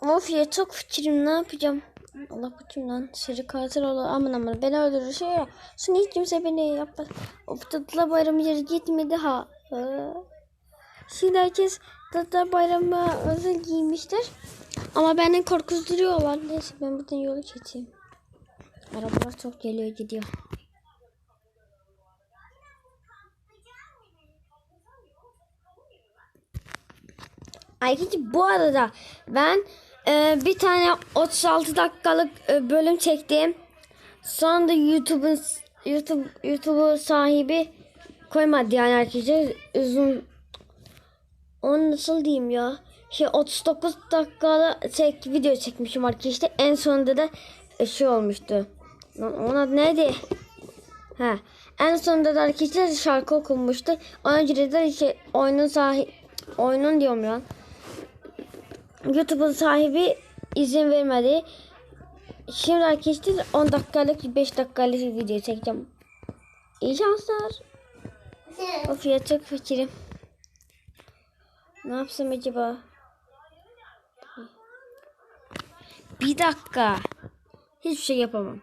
Of ya çok fikrim ne yapacağım? Allah koçum lan seri katil olur aman aman beni öldürür şey ya. Sonra hiç kimse beni yapmaz. Of Dıdılar bayramı yeri gitmedi ha. Ee, Şimdi herkes Dıdılar bayramı özel giymişler. Ama benden korkutturuyorlar. Neyse ben buradan yolu geçeyim. Arabalar çok geliyor gidiyor. Ayrıca bu arada ben e, bir tane 36 dakikalık e, bölüm çektim. Sonra da YouTube'un YouTube YouTube'u sahibi koymadı yani arkadaşlar. Uzun onu nasıl diyeyim ya? Şey 39 dakikalı çek, video çekmişim arkadaşlar. En sonunda da e, şey olmuştu. Lan adı neydi? Ha. En sonunda da arkadaşlar şarkı okunmuştu. Ondan önce de şey, oyunun sahibi oyunun diyorum ya. YouTube'un sahibi izin vermedi. Şimdi arkadaşlar 10 dakikalık 5 dakikalık video çekeceğim. İyi şanslar. Of ya çok fakirim. Ne yapsam acaba? Bir dakika. Hiçbir şey yapamam.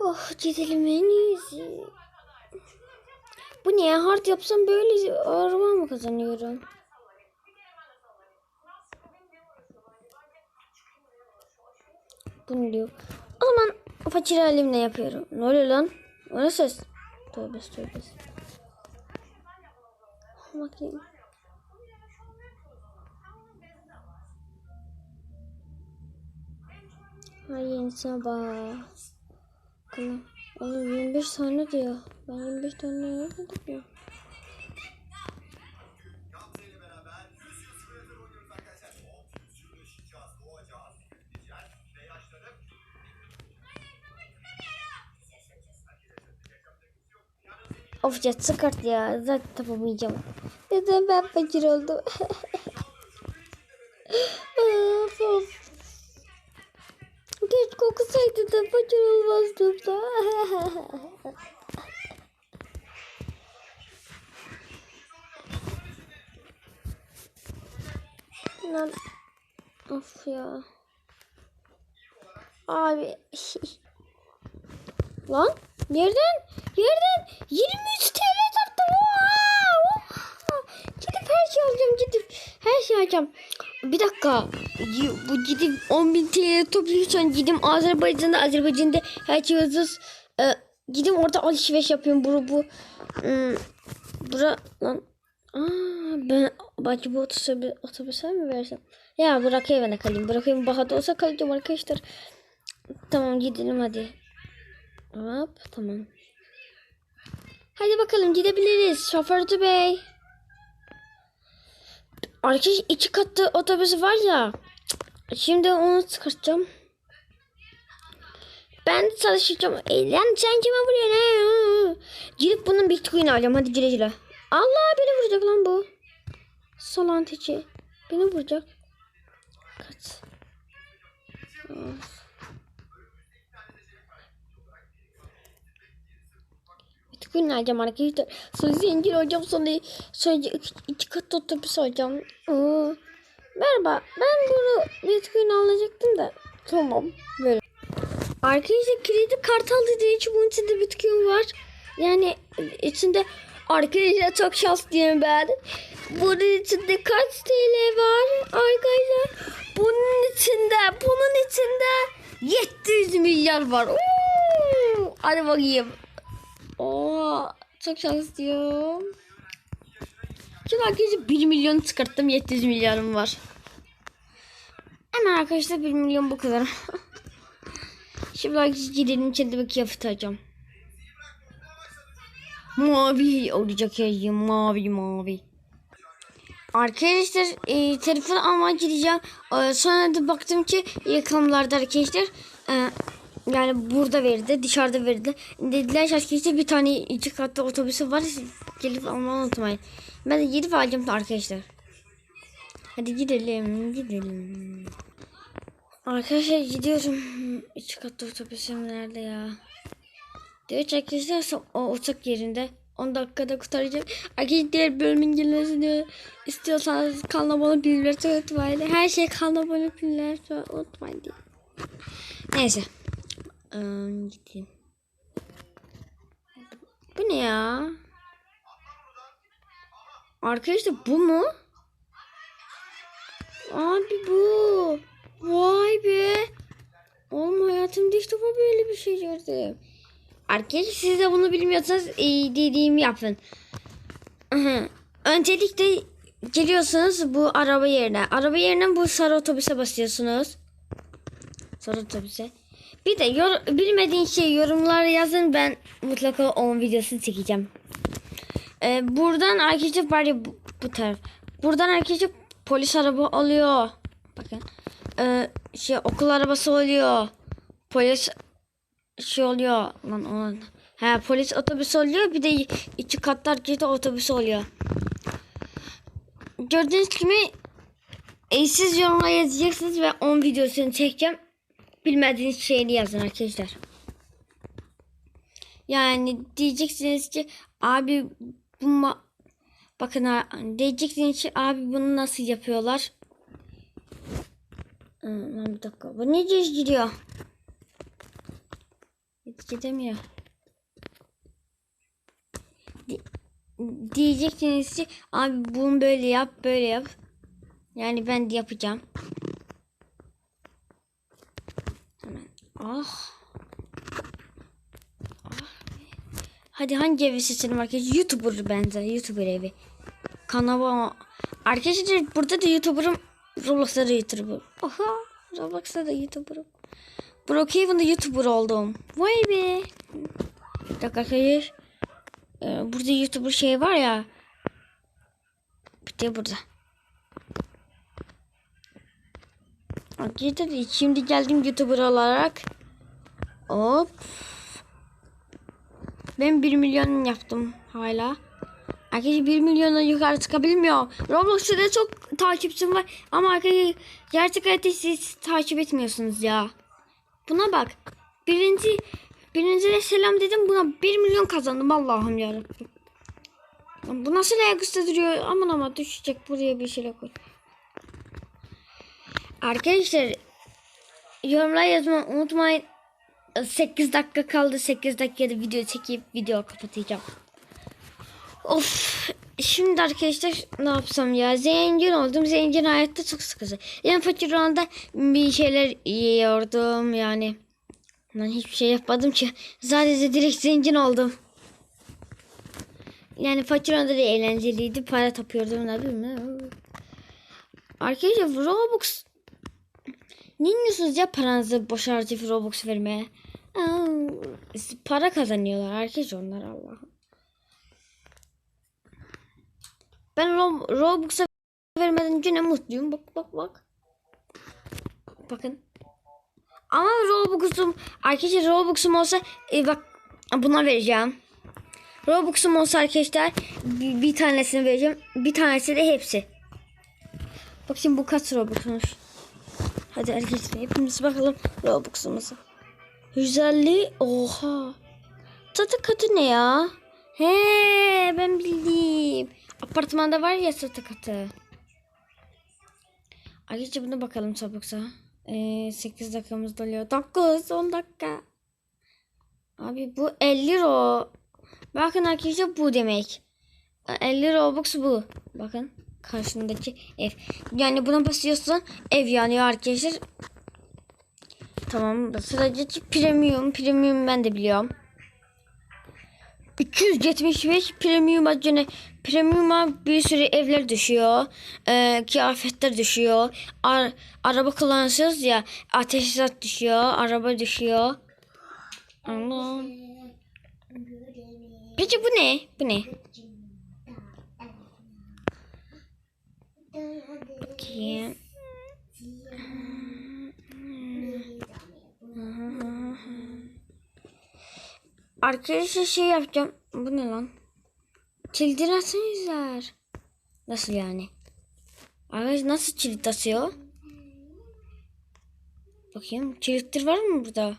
Oh gidelim en iyisi. Bu niye hard yapsam böyle araba mı kazanıyorum? Bunu diyor. O zaman fakir halimle yapıyorum. Ne oluyor lan? O ne ses? Tövbe tövbe. Bakayım. Ay yenisine. Bakalım. Oğlum 25 tane diyor. Ben 25 tane yapmadım ya. Of ya sıkart ya. Zaten yapamayacağım. Neden ben fakir oldum? of of. Keşke okusaydı da fakir olmazdım da. Lan. Of ya. Abi. Lan yerden yerden 23 TL taptım. Oha, oha. Gidip her şey alacağım gidip her şey alacağım. Bir dakika. Bu gidip 10.000 TL topluyorsan gidip Azerbaycan'da Azerbaycan'da her şey ucuz. Ee, gidip orada alışveriş yapıyorum. Bu bu. Hmm, bura lan. Aa, ben belki bu otobüse, otobüse mi versem? Ya bırak evine kalayım. Bırakayım bahada olsa kalacağım arkadaşlar. Tamam gidelim hadi. Hop tamam. Hadi bakalım gidebiliriz şoförcü bey. Arkadaş iki katlı otobüsü var ya. Şimdi onu çıkartacağım. Ben de çalışacağım. E, lan sen kime vuruyorsun? ha? Gidip bunun bitcoin alacağım. Hadi güle güle. Allah beni vuracak lan bu. Salan teki. Beni vuracak. Kaç. Of. Alacağım arkadaşlar. Sonra zengin olacağım. Sonra, sonra iki, iki kat otobüs alacağım. Aa. Merhaba. Ben bunu Bitcoin alacaktım da. Tamam. Böyle. Arkadaşlar kredi kartı aldığı için bunun içinde Bitcoin var. Yani içinde arkadaşlar çok şanslıyım ben. Bunun içinde kaç TL var arkadaşlar? Bunun içinde bunun içinde 700 milyar var. Oo! Hadi bakayım. Oo, çok şanslıyım. Şimdi arkadaşlar 1 milyon çıkarttım 700 milyarım var. Hemen arkadaşlar 1 milyon bu kadar. Şimdi arkadaşlar gidelim bir kıyafet alacağım. Mavi olacak ya mavi mavi. Arkadaşlar e, telefon almaya gideceğim. E, sonra da baktım ki yakınlarda arkadaşlar. E, yani burada verdi, dışarıda verdi. Dediler arkadaşlar bir tane iki katlı otobüsü var. Gelip almayı unutmayın. Ben de gidip alacağım arkadaşlar. Hadi gidelim, gidelim. Arkadaşlar gidiyorum. İki katlı otobüsüm nerede ya? Diyor çekilirse o uçak yerinde. 10 dakikada kurtaracağım. Arkadaşlar diğer bölümün gelmesini istiyorsanız kanala abone bilgileri unutmayın. Her şey kanala abone bilgileri unutmayın diye. Neyse. Ee, gideyim. Bu ne ya? Arkadaşlar bu mu? Abi bu. Vay be. Oğlum hayatımda ilk defa böyle bir şey gördüm. Arkadaşlar siz de bunu bilmiyorsanız e, dediğimi yapın. Öncelikle geliyorsunuz bu araba yerine. Araba yerine bu sarı otobüse basıyorsunuz. Sarı otobüse. Bir de yor bilmediğin şey yorumlara yazın. Ben mutlaka onun videosunu çekeceğim. Ee, buradan arkadaşlar var ya bu, bu taraf. Buradan arkadaşlar polis araba oluyor. Bakın. Ee, şey okul arabası oluyor. Polis şey oluyor. Lan onun. He polis otobüsü oluyor. Bir de iki katlı arkadaşlar otobüsü oluyor. Gördüğünüz gibi e, siz yorumlara yazacaksınız ve 10 videosunu çekeceğim. Bilmediğiniz şeyini yazın arkadaşlar. Yani diyeceksiniz ki abi bu bakın diyeceksiniz ki abi bunu nasıl yapıyorlar? Hmm, bir dakika. Bu ne düz gidiyor? Hiç gidemiyor. Di- diyeceksiniz ki abi bunu böyle yap böyle yap. Yani ben de yapacağım. Ah. Hadi hangi evi seçelim arkadaşlar? YouTuber bence. YouTuber evi. Kanava. Arkadaşlar burada da YouTuber'ım. Roblox'ta da YouTuber. Oha. Roblox'ta da YouTuber'ım. Brookhaven'da YouTuber oldum. Vay be. Bir dakika arkadaşlar. Ee, burada YouTuber şey var ya. Bir de burada. Arkadaşlar şimdi geldim YouTuber olarak. Hop. Ben 1 milyon yaptım hala. Arkadaşlar 1 milyona yukarı çıkabilmiyor. Roblox'ta da çok takipçim var. Ama arkadaşlar gerçek hayatta siz takip etmiyorsunuz ya. Buna bak. Birinci birinci de selam dedim buna 1 milyon kazandım Allah'ım yarabbim. Bu nasıl ayaküstü duruyor? Aman ama düşecek buraya bir şeyler koy. Arkadaşlar yorumlar yazmayı unutmayın. 8 dakika kaldı. 8 dakikada video çekip video kapatacağım. Of. Şimdi arkadaşlar ne yapsam ya? Zengin oldum. Zengin hayatta çok sıkıcı. Yani fakir olanda bir şeyler yiyordum yani. Ben hiçbir şey yapmadım ki. Sadece direkt zengin oldum. Yani fakir olanda da eğlenceliydi. Para tapıyordum. Ne bileyim. Arkadaşlar Robux ne ya paranızı boş harcayıp Robux vermeye? Para kazanıyorlar arkadaşlar onlar Allah'ım. Ben Ro Robux'a vermeden önce ne mutluyum. Bak bak bak. Bakın. Ama Robux'um arkadaşlar Robux'um olsa e, bak buna vereceğim. Robux'um olsa arkadaşlar bir, bir tanesini vereceğim. Bir tanesi de hepsi. Bak şimdi bu kaç Robux'muş. Hadi arkadaşlar hepimiz bakalım Robux'umuza. 150 oha. Çatı katı ne ya? He ben bildim. Apartmanda var ya çatı katı. Arkadaşlar buna bakalım çabuksa. Ee, 8 dakikamız doluyor. 9 10 dakika. Abi bu 50 ro. Bakın arkadaşlar bu demek. 50 robux bu. Bakın karşındaki ev. Yani buna basıyorsun ev yanıyor arkadaşlar. Tamam sıradaki premium. Premium ben de biliyorum. 275 premium gene premium'a bir sürü evler düşüyor. Ee, kıyafetler düşüyor. Ar araba kullanıyorsunuz ya ateşat düşüyor. Araba düşüyor. Allah. Peki bu ne? Bu ne? Bakayım. Arkadaşlar şey yapacağım. Bu ne lan? Kildir yüzler. Nasıl yani? Arkadaşlar nasıl kilit asıyor? Bakayım kilittir var mı burada?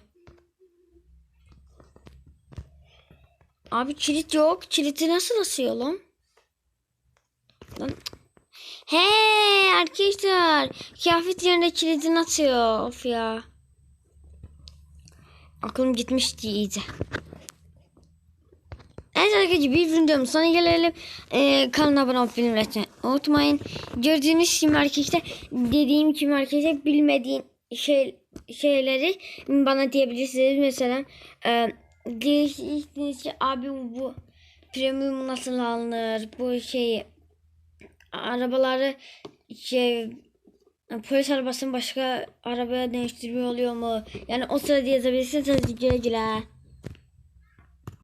Abi kilit yok. Kiliti nasıl asıyor lan? Lan. He arkadaşlar. Kıyafet yerine kilidini atıyor. Of ya. Aklım gitmişti iyice. Evet arkadaşlar bir videom sonra gelelim. Ee, kanala abone olup bildirim açmayı unutmayın. Gördüğünüz gibi arkadaşlar dediğim gibi arkadaşlar bilmediğin şey şeyleri bana diyebilirsiniz. Mesela e, ki abi bu premium nasıl alınır? Bu şeyi arabaları şey polis arabasını başka arabaya değiştirme oluyor mu? Yani o sırada yazabilirsiniz. Güle güle.